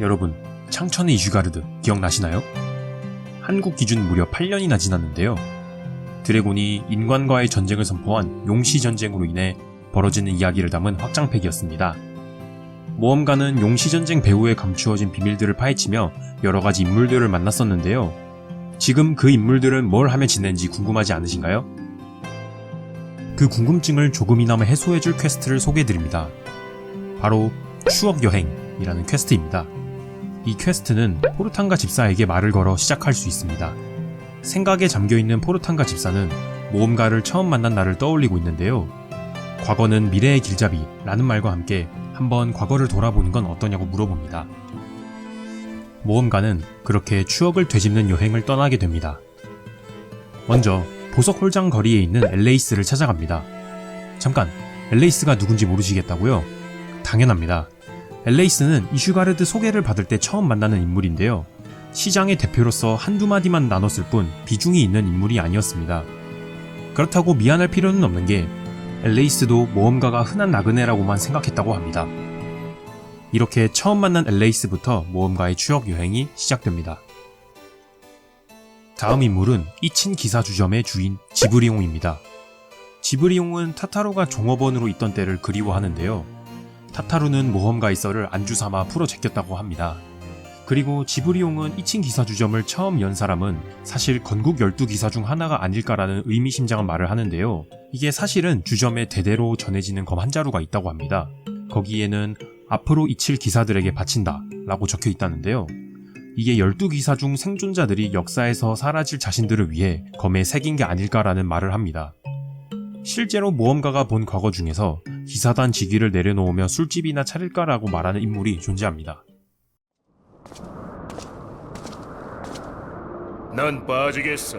여러분, 창천의 이슈가르드 기억나시나요? 한국 기준 무려 8년이나 지났는데요. 드래곤이 인간과의 전쟁을 선포한 용시 전쟁으로 인해 벌어지는 이야기를 담은 확장팩이었습니다. 모험가는 용시 전쟁 배후에 감추어진 비밀들을 파헤치며 여러 가지 인물들을 만났었는데요. 지금 그 인물들은 뭘 하며 지내는지 궁금하지 않으신가요? 그 궁금증을 조금이나마 해소해줄 퀘스트를 소개해드립니다. 바로 추억 여행이라는 퀘스트입니다. 이 퀘스트는 포르탄가 집사에게 말을 걸어 시작할 수 있습니다. 생각에 잠겨있는 포르탄가 집사는 모험가를 처음 만난 날을 떠올리고 있는데요. 과거는 미래의 길잡이라는 말과 함께 한번 과거를 돌아보는 건 어떠냐고 물어봅니다. 모험가는 그렇게 추억을 되짚는 여행을 떠나게 됩니다. 먼저 보석 홀장 거리에 있는 엘레이스를 찾아갑니다. 잠깐, 엘레이스가 누군지 모르시겠다고요? 당연합니다. 엘레이스는 이슈가르드 소개를 받을 때 처음 만나는 인물인데요. 시장의 대표로서 한두 마디만 나눴을 뿐 비중이 있는 인물이 아니었습니다. 그렇다고 미안할 필요는 없는 게 엘레이스도 모험가가 흔한 나그네라고만 생각했다고 합니다. 이렇게 처음 만난 엘레이스부터 모험가의 추억 여행이 시작됩니다. 다음 인물은 이친 기사 주점의 주인 지브리용입니다. 지브리용은 타타루가 종업원으로 있던 때를 그리워하는데요. 타타루는 모험가의 썰을 안주 삼아 풀어 제꼈다고 합니다. 그리고 지브리용은 이친 기사 주점을 처음 연 사람은 사실 건국 12기사 중 하나가 아닐까라는 의미심장한 말을 하는데요. 이게 사실은 주점에 대대로 전해지는 검 한 자루가 있다고 합니다. 거기에는 앞으로 이칠 기사들에게 바친다 라고 적혀 있다는데요. 이게 12기사 중 생존자들이 역사에서 사라질 자신들을 위해 검에 새긴 게 아닐까라는 말을 합니다. 실제로 모험가가 본 과거 중에서 기사단 직위를 내려놓으며 술집이나 차릴까라고 말하는 인물이 존재합니다. 난 빠지겠어.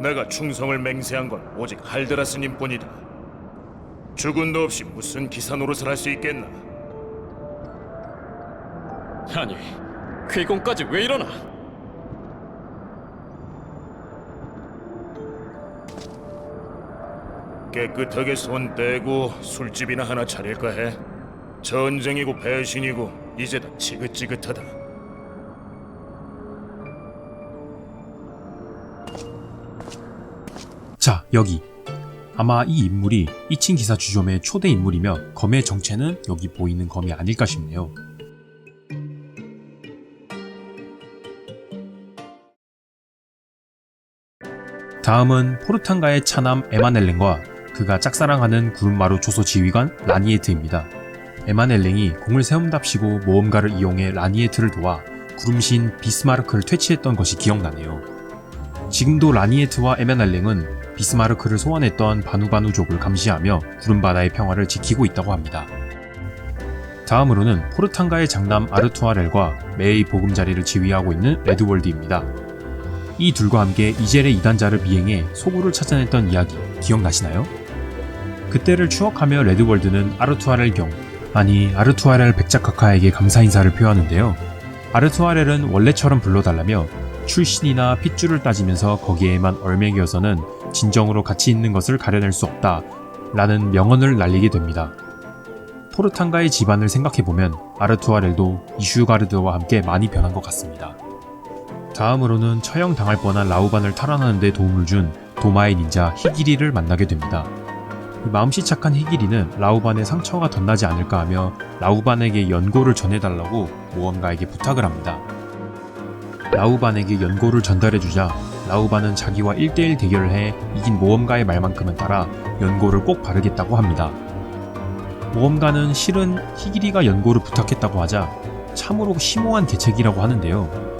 내가 충성을 맹세한 건 오직 할드라스님 뿐이다. 주군도 없이 무슨 기사 노릇을 할 수 있겠나? 아니, 괴공까지 왜 이러나? 깨끗하게 손 떼고 술집이나 하나 차릴까 해. 전쟁이고 배신이고 이제 다 지긋지긋하다. 자, 여기. 아마 이 인물이 이친 기사 주점의 초대 인물이며 검의 정체는 여기 보이는 검이 아닐까 싶네요. 다음은 포르탄가의 차남 에마넬랭과 그가 짝사랑하는 구름마루 조소 지휘관 라니에트입니다. 에마넬랭이 공을 세움답시고 모험가를 이용해 라니에트를 도와 구름신 비스마르크를 퇴치했던 것이 기억나네요. 지금도 라니에트와 에메날랭은 비스마르크를 소환했던 바누바누족을 감시하며 구름바다의 평화를 지키고 있다고 합니다. 다음으로는 포르탄가의 장남 아르투아렐과 메이 보금자리를 지휘하고 있는 레드월드입니다. 이 둘과 함께 이젤의 이단자를 미행해 소굴을 찾아냈던 이야기 기억나시나요? 그때를 추억하며 레드월드는 아르투아렐 경, 아니 아르투아렐 백작카카에게 감사 인사를 표하는데요. 아르투아렐은 원래처럼 불러달라며 출신이나 핏줄을 따지면서 거기에만 얼맹이어서는 진정으로 가치 있는 것을 가려낼 수 없다. 라는 명언을 날리게 됩니다. 포르탄가의 집안을 생각해보면 아르투아렐도 이슈가르드와 함께 많이 변한 것 같습니다. 다음으로는 처형당할 뻔한 라우반을 탈환하는 데 도움을 준 도마의 닌자 히기리를 만나게 됩니다. 이 마음씨 착한 히기리는 라우반의 상처가 덧나지 않을까 하며 라우반에게 연고를 전해달라고 모험가에게 부탁을 합니다. 라우반에게 연고를 전달해주자 라우반은 자기와 1대1 대결을 해 이긴 모험가의 말만큼은 따라 연고를 꼭 바르겠다고 합니다. 모험가는 실은 히기리가 연고를 부탁했다고 하자 참으로 심오한 계책이라고 하는데요.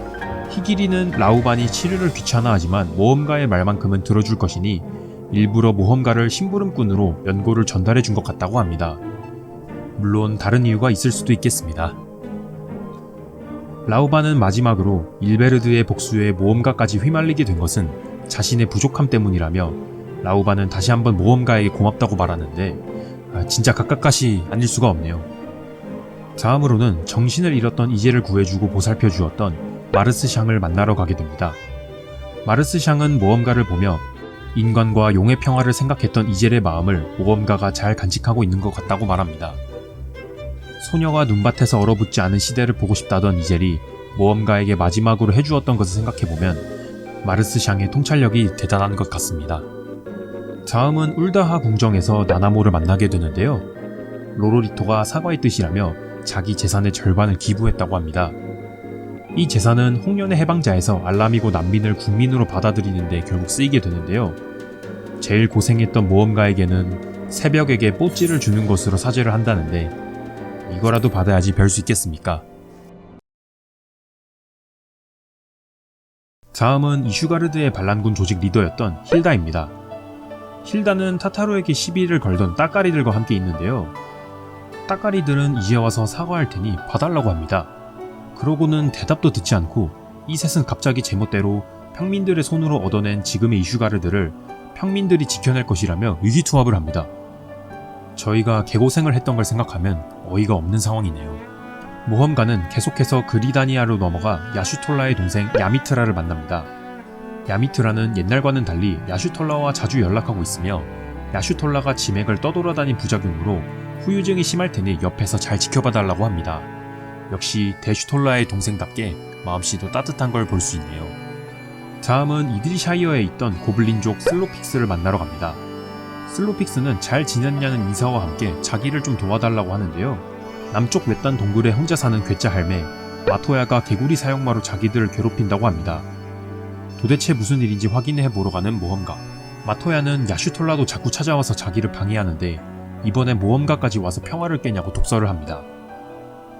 히기리는 라우반이 치료를 귀찮아하지만 모험가의 말만큼은 들어줄 것이니 일부러 모험가를 심부름꾼으로 연고를 전달해 준 것 같다고 합니다. 물론 다른 이유가 있을 수도 있겠습니다. 라우반은 마지막으로 일베르드의 복수에 모험가까지 휘말리게 된 것은 자신의 부족함 때문이라며 라우반은 다시 한번 모험가에게 고맙다고 말하는데 아, 진짜 각각까시 아닐 수가 없네요. 다음으로는 정신을 잃었던 이제를 구해주고 보살펴 주었던 마르스 샹을 만나러 가게 됩니다. 마르스 샹은 모험가를 보며 인간과 용의 평화를 생각했던 이젤의 마음을 모험가가 잘 간직하고 있는 것 같다고 말합니다. 소녀가 눈밭에서 얼어붙지 않은 시대를 보고 싶다던 이젤이 모험가에게 마지막으로 해주었던 것을 생각해보면 마르스 샹의 통찰력이 대단한 것 같습니다. 다음은 울다하 궁정에서 나나모를 만나게 되는데요. 로로리토가 사과의 뜻이라며 자기 재산의 절반을 기부했다고 합니다. 이 재산은 홍련의 해방자에서 알람이고 난민을 국민으로 받아들이는데 결국 쓰이게 되는데요. 제일 고생했던 모험가에게는 새벽에게 뽀찌를 주는 것으로 사죄를 한다는데 이거라도 받아야지 별 수 있겠습니까? 다음은 이슈가르드의 반란군 조직 리더였던 힐다입니다. 힐다는 타타로에게 시비를 걸던 따까리들과 함께 있는데요. 따까리들은 이제 와서 사과할 테니 봐달라고 합니다. 그러고는 대답도 듣지 않고 이 셋은 갑자기 제멋대로 평민들의 손으로 얻어낸 지금의 이슈가르드를 평민들이 지켜낼 것이라며 위기투합을 합니다. 저희가 개고생을 했던 걸 생각하면 어이가 없는 상황이네요. 모험가는 계속해서 그리다니아로 넘어가 야슈톨라의 동생 야미트라를 만납니다. 야미트라는 옛날과는 달리 야슈톨라와 자주 연락하고 있으며 야슈톨라가 지맥을 떠돌아다닌 부작용으로 후유증이 심할 테니 옆에서 잘 지켜봐 달라고 합니다. 역시 대슈톨라의 동생답게 마음씨도 따뜻한 걸 볼 수 있네요. 다음은 이드리샤이어에 있던 고블린족 슬로픽스를 만나러 갑니다. 슬로픽스는 잘 지냈냐는 인사와 함께 자기를 좀 도와달라고 하는데요. 남쪽 외딴 동굴에 혼자 사는 괴짜 할매 마토야가 개구리 사용마로 자기들을 괴롭힌다고 합니다. 도대체 무슨 일인지 확인해 보러 가는 모험가. 마토야는 야슈톨라도 자꾸 찾아와서 자기를 방해하는데 이번에 모험가까지 와서 평화를 깨냐고 독설을 합니다.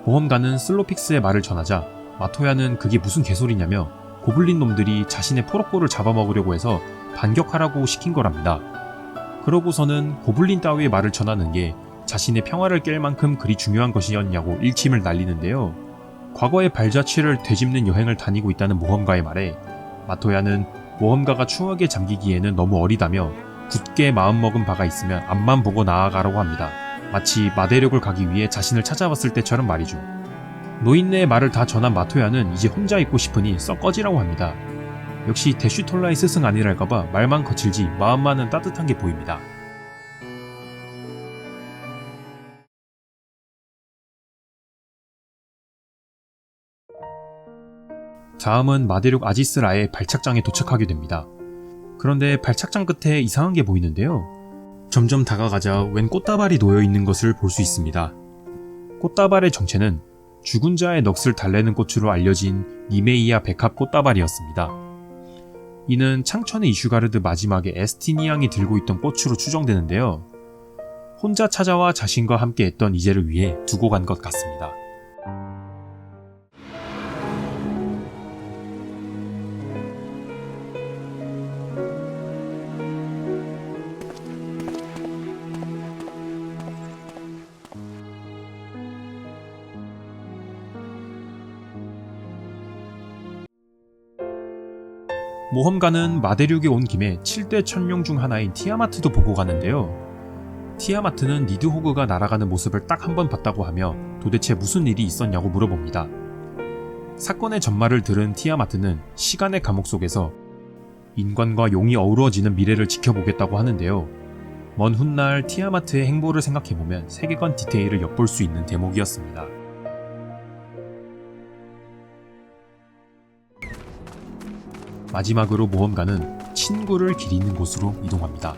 모험가는 슬로픽스의 말을 전하자 마토야는 그게 무슨 개소리냐며 고블린 놈들이 자신의 포로꼬를 잡아먹으려고 해서 반격하라고 시킨 거랍니다. 그러고서는 고블린 따위의 말을 전하는 게 자신의 평화를 깰 만큼 그리 중요한 것이었냐고 일침을 날리는데요. 과거의 발자취를 되짚는 여행을 다니고 있다는 모험가의 말에 마토야는 모험가가 추억에 잠기기에는 너무 어리다며 굳게 마음먹은 바가 있으면 앞만 보고 나아가라고 합니다. 마치 마대력을 가기 위해 자신을 찾아왔을 때처럼 말이죠. 노인네의 말을 다 전한 마토야는 이제 혼자 있고 싶으니 썩 꺼지라고 합니다. 역시 대슈톨라의 스승 아니랄까봐 말만 거칠지 마음만은 따뜻한 게 보입니다. 다음은 마대륙 아지스라의 발착장에 도착하게 됩니다. 그런데 발착장 끝에 이상한 게 보이는데요. 점점 다가가자 웬 꽃다발이 놓여 있는 것을 볼 수 있습니다. 꽃다발의 정체는 죽은 자의 넋을 달래는 꽃으로 알려진 니메이아 백합 꽃다발이었습니다. 이는 창천의 이슈가르드 마지막에 에스티니앙이 들고 있던 꽃으로 추정되는데요. 혼자 찾아와 자신과 함께 했던 이제를 위해 두고 간 것 같습니다. 모험가는 마대륙에 온 김에 7대 천룡 중 하나인 티아마트도 보고 가는데요. 티아마트는 니드호그가 날아가는 모습을 딱 한 번 봤다고 하며 도대체 무슨 일이 있었냐고 물어봅니다. 사건의 전말을 들은 티아마트는 시간의 감옥 속에서 인간과 용이 어우러지는 미래를 지켜보겠다고 하는데요. 먼 훗날 티아마트의 행보를 생각해보면 세계관 디테일을 엿볼 수 있는 대목이었습니다. 마지막으로 모험가는 친구를 기리는 곳으로 이동합니다.